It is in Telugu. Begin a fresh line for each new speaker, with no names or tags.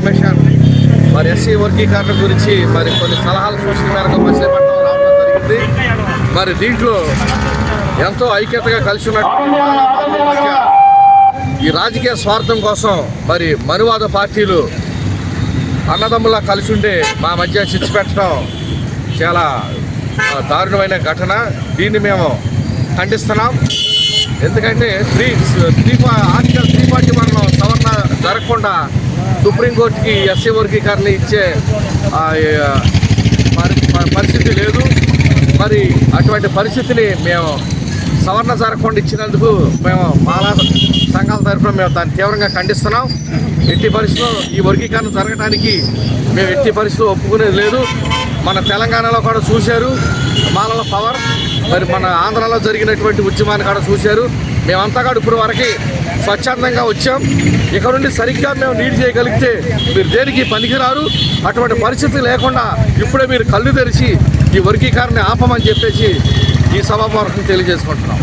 కమిషన్ మరి ఎస్సీ వర్గీకరణ గురించి మరి కొన్ని సలహాలు సూచన మేరకు మచిలీపట్నం రావడం జరిగింది. మరి దీంట్లో ఎంతో ఐక్యతగా కలిసి ఉన్నట్టు ఈ రాజకీయ స్వార్థం కోసం మరి మనువాద పార్టీలు అన్నదమ్ములా కలిసి ఉండే మా మధ్య చిచ్చు పెట్టడం చాలా దారుణమైన ఘటన. దీన్ని మేము ఖండిస్తున్నాం. ఎందుకంటే three three article three forty వన్లో సవరణ జరగకుండా సుప్రీంకోర్టుకి ఎస్సీ వర్గీకరణ ఇచ్చే పరిస్థితి లేదు. మరి అటువంటి పరిస్థితిని మేము సవరణ జరగకుండా ఇచ్చినందుకు మేము మాలా సంఘాల తరఫున మేము దాన్ని తీవ్రంగా ఖండిస్తున్నాం. ఎట్టి పరిస్థితిలో ఈ వర్గీకరణ జరగడానికి మేము ఎట్టి పరిస్థితిలో ఒప్పుకునేది లేదు. మన తెలంగాణలో కూడా చూశారు. మాలల పవర్ మరి మన ఆంధ్రాలో జరిగినటువంటి ఉద్యమాన్ని కూడా చూశారు. మేమంతా కూడా ఇప్పుడు వరకు స్వచ్ఛందంగా వచ్చాం. ఇక్కడ నుండి సరిగ్గా మేము నీట్ చేయగలిగితే మీరు దేనికి పనికిరారు? అటువంటి పరిస్థితి లేకుండా ఇప్పుడే మీరు కళ్ళు తెరిచి ఈ వర్గీకరణ ఆపమని చెప్పేసి ఈ సభాపూర్వకం తెలియజేసుకుంటున్నాం.